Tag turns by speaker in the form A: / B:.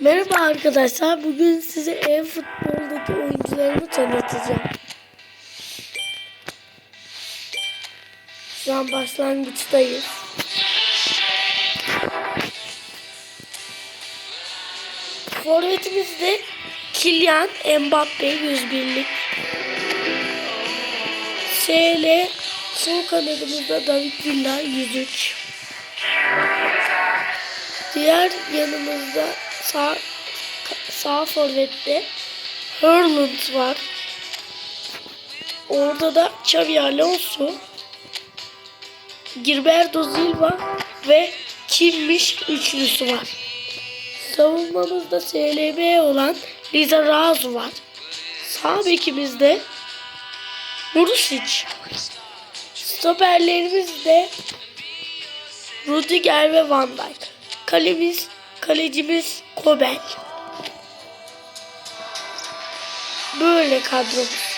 A: Merhaba arkadaşlar. Bugün size e-futboldaki oyuncularımı tanıtacağım. Şu an başlangıçtayız. Forvetimizde Kylian Mbappe 101'lik. SL sol kanadımızda David Villa 103. Diğer yanımızda sağ sağ forvette Hurland var. Orada da Xavi Alonso, Gilberto Silva ve Kimmiş üçlüsü var. Savunmamızda SLB olan Liza Razu var. Sağ bekimizde Mursic. Stoperlerimizde Rudiger ve Van Dijk. Kalemiz, kalecimiz Kobel. Böyle kadromuz.